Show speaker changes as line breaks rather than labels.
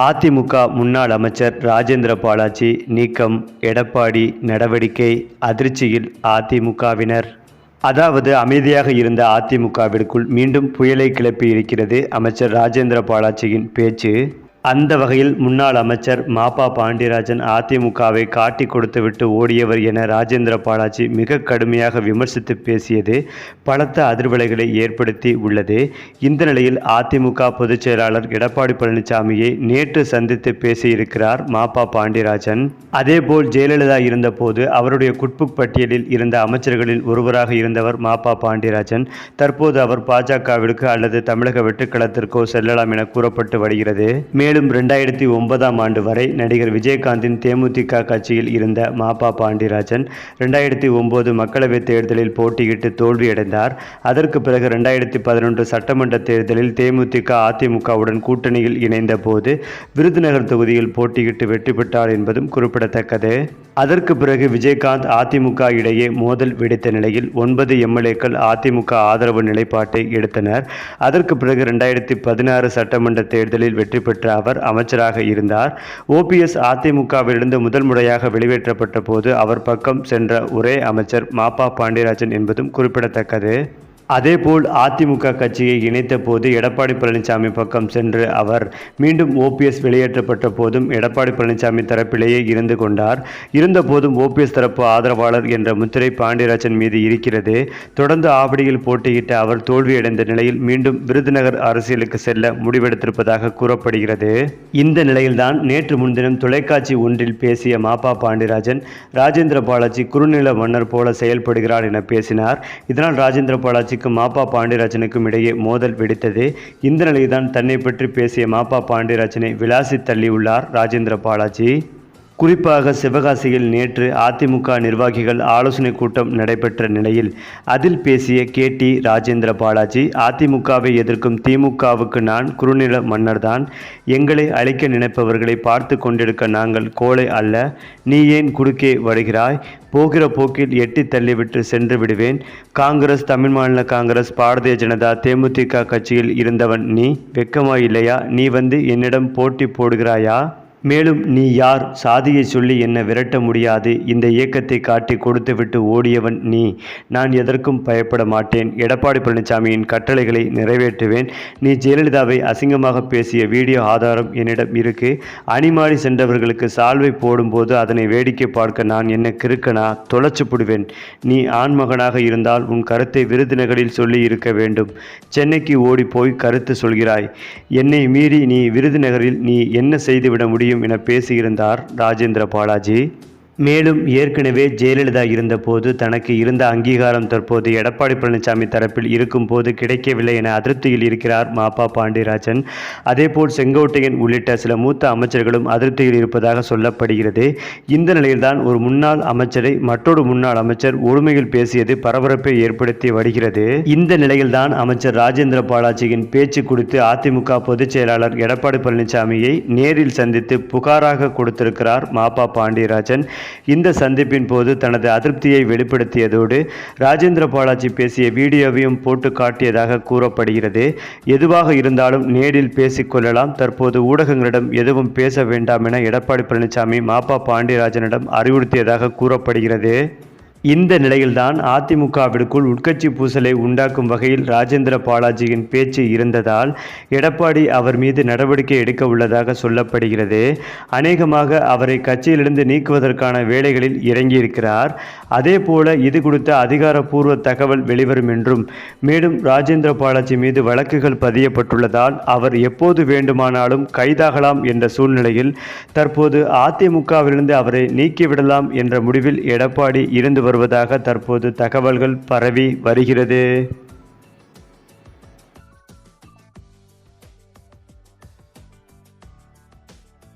அதிமுக முன்னாள் அமைச்சர் ராஜேந்திர பாலாஜி நீக்கம் எடப்பாடி நடவடிக்கை அதிர்ச்சியில் அதிமுகவினர். அதாவது அமைதியாக இருந்த அதிமுகவிற்குள் மீண்டும் புயலை கிளப்பி இருக்கிறது அமைச்சர் ராஜேந்திர பாலாஜியின் பேச்சு. அந்த வகையில் முன்னாள் அமைச்சர் மாப்பா பாண்டியராஜன் அதிமுகவை காட்டி கொடுத்துவிட்டு ஓடியவர் என ராஜேந்திர பாலாஜி மிக கடுமையாக விமர்சித்து பேசியது பலத்த அதிர்வலைகளை ஏற்படுத்தி உள்ளது. இந்த நிலையில் அதிமுக பொதுச் செயலாளர் எடப்பாடி பழனிசாமியை நேற்று சந்தித்து பேசியிருக்கிறார் மாப்பா பாண்டியராஜன். அதேபோல் ஜெயலலிதா இருந்தபோது அவருடைய குட்புக் பட்டியலில் இருந்த அமைச்சர்களில் ஒருவராக இருந்தவர் மாப்பா பாண்டியராஜன். தற்போது அவர் பாஜகவிற்கு அல்லது தமிழக வெட்டுக்களத்திற்கோ செல்லலாம் என கூறப்பட்டு வருகிறது. மேலும் மேலும் ரெண்டாயிரத்தி ஒன்பதாம் ஆண்டு வரை நடிகர் விஜயகாந்தின் தேமுதிக கட்சியில் இருந்த மாப்பா பாண்டியராஜன் ரெண்டாயிரத்தி ஒன்பது மக்களவைத் தேர்தலில் போட்டியிட்டு தோல்வியடைந்தார். அதற்கு பிறகு ரெண்டாயிரத்தி பதினொன்று சட்டமன்ற தேர்தலில் தேமுதிக அதிமுகவுடன் கூட்டணியில் இணைந்த போது விருதுநகர் தொகுதியில் போட்டியிட்டு வெற்றி பெற்றார் என்பதும் குறிப்பிடத்தக்கது. அதற்கு பிறகு விஜயகாந்த் அதிமுக இடையே மோதல் வெடித்த நிலையில் ஒன்பது எம்எல்ஏக்கள் அதிமுக ஆதரவு நிலைப்பாட்டை எடுத்தனர். அதற்கு பிறகு ரெண்டாயிரத்தி பதினாறு சட்டமன்ற தேர்தலில் வெற்றி பெற்ற அவர் அமைச்சராக இருந்தார். ஓபிஎஸ் அதிமுகவிலிருந்து முதல் முறையாக வெளியேற்றப்பட்ட போது அவர் பக்கம் சென்ற ஒரே அமைச்சர் மாப்பா பாண்டியராஜன் என்பதும் குறிப்பிடத்தக்கது. அதேபோல் அதிமுக கட்சியை இணைத்த போது எடப்பாடி பழனிசாமி பக்கம் சென்று அவர் மீண்டும் ஓபிஎஸ் வெளியேற்றப்பட்ட போதும் எடப்பாடி பழனிசாமி தரப்பிலேயே இருந்து கொண்டார். இருந்தபோதும் ஓபிஎஸ் தரப்பு ஆதரவாளர் என்ற முத்திரை பாண்டியராஜன் மீது இருக்கிறது. தொடர்ந்து ஆவடியில் போட்டியிட்ட அவர் தோல்வியடைந்த நிலையில் மீண்டும் விருதுநகர் அரசியலுக்கு செல்ல முடிவெடுத்திருப்பதாக கூறப்படுகிறது. இந்த நிலையில்தான் நேற்று முன்தினம் தொலைக்காட்சி ஒன்றில் பேசிய மாப்பா பாண்டியராஜன் ராஜேந்திர பாலாஜி குறுநில மன்னர் போல செயல்படுகிறார் என பேசினார். இதனால் ராஜேந்திர பாலாஜிக்கும் மாப்பா பாண்டியராஜனுக்கும் இடையே மோதல் வெடித்தது. இந்த நிலையில்தான் தன்னை பற்றி பேசிய மாப்பா பாண்டியராஜனை விளாசி தள்ளியுள்ளார் ராஜேந்திர பாலாஜி. குறிப்பாக சிவகாசியில் நேற்று அதிமுக நிர்வாகிகள் ஆலோசனை கூட்டம் நடைபெற்ற நிலையில் அதில் பேசிய கே டி ராஜேந்திர பாலாஜி அதிமுகவை எதிர்க்கும் திமுகவுக்கு நான் குறுநில மன்னர்தான். எங்களை அழைக்க நினைப்பவர்களை பார்த்து கொண்டிருக்க நாங்கள் கோழை அல்ல. நீ ஏன் குறுக்கே வருகிறாய்? போகிற போக்கில் எட்டி தள்ளிவிட்டு சென்று விடுவேன். காங்கிரஸ் தமிழ் மாநில காங்கிரஸ் பாரதிய ஜனதா தேமுதிக கட்சியில் இருந்தவன் நீ. வெக்கமா இல்லையா? நீ வந்து என்னிடம் போட்டி போடுகிறாயா? மேலும் நீ யார்? சாதியை சொல்லி என்னை விரட்ட முடியாது. இந்த இயக்கத்தை காட்டி கொடுத்துவிட்டு ஓடியவன் நீ. நான் எதற்கும் பயப்பட மாட்டேன். எடப்பாடி பழனிசாமியின் கட்டளைகளை நிறைவேற்றுவேன். நீ ஜெயலலிதாவை அசிங்கமாக பேசிய வீடியோ ஆதாரம் என்னிடம் இருக்கு. அணிமாடி சென்றவர்களுக்கு சால்வை போடும்போது அதனை வேடிக்கை பார்க்க நான் என்ன கிறுக்கனா? தொலைச்சு போடுவேன். நீ ஆண்மகனாக இருந்தால் உன் கருத்தை விருதுநகரில் சொல்லி இருக்க வேண்டும். சென்னைக்கு ஓடிப்போய் கருத்து சொல்கிறாய். என்னை மீறி நீ விருதுநகரில் நீ என்ன செய்துவிட முடியும்? முடியும் என பேசியிருந்தார் ராஜேந்திர பாலாஜி. மேலும் ஏற்கனவே ஜெயலலிதா இருந்தபோது தனக்கு இருந்த அங்கீகாரம் தற்போது எடப்பாடி பழனிசாமி தரப்பில் இருக்கும்போது கிடைக்கவில்லை என அதிருப்தியில் இருக்கிறார் மாப்பா பாண்டியராஜன். அதேபோல் செங்கோட்டையன் உள்ளிட்ட சில மூத்த அமைச்சர்களும் அதிருப்தியில் இருப்பதாக சொல்லப்படுகிறது. இந்த நிலையில்தான் ஒரு முன்னாள் அமைச்சரை மற்றொரு முன்னாள் அமைச்சர் ஒருமையில் பேசியது பரபரப்பை ஏற்படுத்தி வருகிறது. இந்த நிலையில்தான் அமைச்சர் ராஜேந்திர பாலாஜியின் பேச்சு குறித்து அதிமுக பொதுச் செயலாளர் எடப்பாடி பழனிசாமியை நேரில் சந்தித்து புகாராக கொடுத்திருக்கிறார் மாப்பா பாண்டியராஜன். இந்த சந்திப்பின் போது தனது அதிருப்தியை வெளிப்படுத்தியதோடு ராஜேந்திர பாலாஜி பேசிய வீடியோவையும் போட்டு காட்டியதாக கூறப்படுகிறது. எதுவாக இருந்தாலும் நேரில் பேசிக்கொள்ளலாம். தற்போது ஊடகங்களிடம் எதுவும் பேச வேண்டாம் என எடப்பாடி பழனிசாமி மாப்பா பாண்டியராஜனிடம் அறிவுறுத்தியதாக கூறப்படுகிறது. இந்த நிலையில்தான் அதிமுகவிற்குள் உட்கட்சி பூசலை உண்டாக்கும் வகையில் ராஜேந்திர பாலாஜியின் பேச்சு இருந்ததால் எடப்பாடி அவர் மீது நடவடிக்கை எடுக்க உள்ளதாக சொல்லப்படுகிறது. அநேகமாக அவரை கட்சியிலிருந்து நீக்குவதற்கான வேலைகளில் இறங்கியிருக்கிறார். அதே போல இது குறித்த அதிகாரப்பூர்வ தகவல் வெளிவரும் என்றும் மேலும் ராஜேந்திர பாலாஜி மீது வழக்குகள் பதியப்பட்டுள்ளதால் அவர் எப்போது வேண்டுமானாலும் கைதாகலாம் என்ற சூழ்நிலையில் தற்போது அதிமுகவிலிருந்து அவரை நீக்கிவிடலாம் என்ற முடிவில் எடப்பாடி இருந்து வருவதாக தற்போது தகவல்கள் பரவி வருகிறது.